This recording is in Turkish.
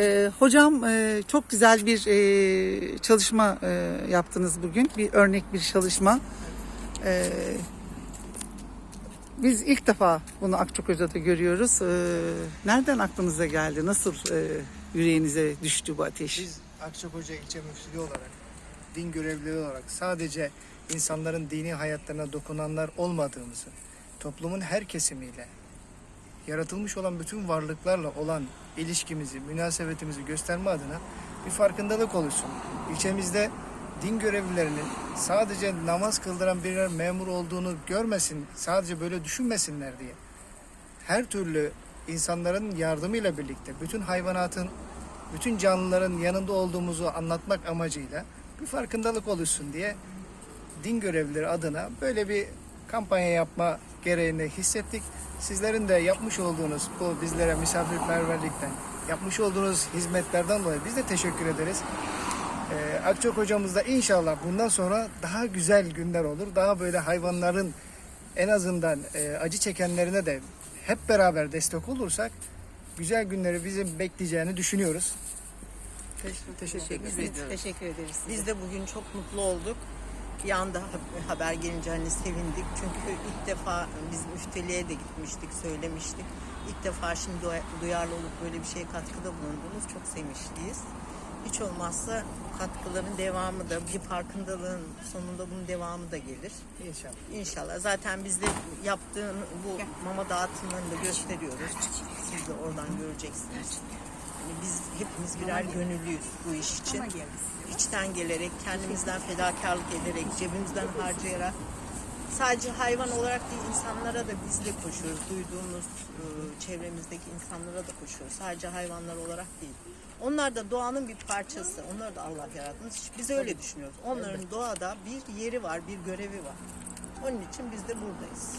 Ee, hocam e, çok güzel bir e, çalışma e, yaptınız bugün. Bir örnek bir çalışma. Ee, biz ilk defa bunu Akçakoca'da görüyoruz. Ee, nereden aklınıza geldi? Nasıl e, yüreğinize düştü bu ateş? Biz Akçakoca ilçe müftülüğü olarak, din görevlileri olarak sadece insanların dini hayatlarına dokunanlar olmadığımızı, toplumun her kesimiyle, yaratılmış olan bütün varlıklarla olan ilişkimizi, münasebetimizi gösterme adına bir farkındalık oluşsun. İlçemizde din görevlilerinin sadece namaz kıldıran birer memur olduğunu görmesin, sadece böyle düşünmesinler diye her türlü insanların yardımıyla birlikte bütün hayvanatın, bütün canlıların yanında olduğumuzu anlatmak amacıyla bir farkındalık oluşsun diye din görevlileri adına böyle bir kampanya yapma gereğini hissettik. Sizlerin de yapmış olduğunuz bu bizlere misafirperverlikten, yapmış olduğunuz hizmetlerden dolayı biz de teşekkür ederiz. Ee, Akçok hocamız da inşallah bundan sonra daha güzel günler olur. Daha böyle hayvanların en azından e, acı çekenlerine de hep beraber destek olursak güzel günleri bizim bekleyeceğini düşünüyoruz. Teşekkür, teşekkür Biz ederim. de teşekkür ederiz. Biz de bugün çok mutlu olduk. Bir anda ha- haber gelince hani sevindik. Çünkü ilk defa biz müfteliğe de gitmiştik, söylemiştik. İlk defa şimdi duy- duyarlı olup böyle bir şeye katkıda bulunduğumuz çok sevinçliyiz. Hiç olmazsa bu katkıların devamı da bir farkındalığın sonunda bunun devamı da gelir. İnşallah. İnşallah. Zaten biz de yaptığın bu mama dağıtımlarını da gösteriyoruz. Siz de oradan göreceksiniz. Yani biz hepimiz birer gönüllüyüz bu iş için. İçten gelerek, kendimizden fedakarlık ederek, cebimizden harcayarak sadece hayvan olarak değil insanlara da biz de koşuyoruz. Duyduğumuz e, çevremizdeki insanlara da koşuyoruz. Sadece hayvanlar olarak değil. Onlar da doğanın bir parçası. Onları da Allah yaratmış. Biz öyle düşünüyoruz. Onların doğada bir yeri var, bir görevi var. Onun için biz de buradayız.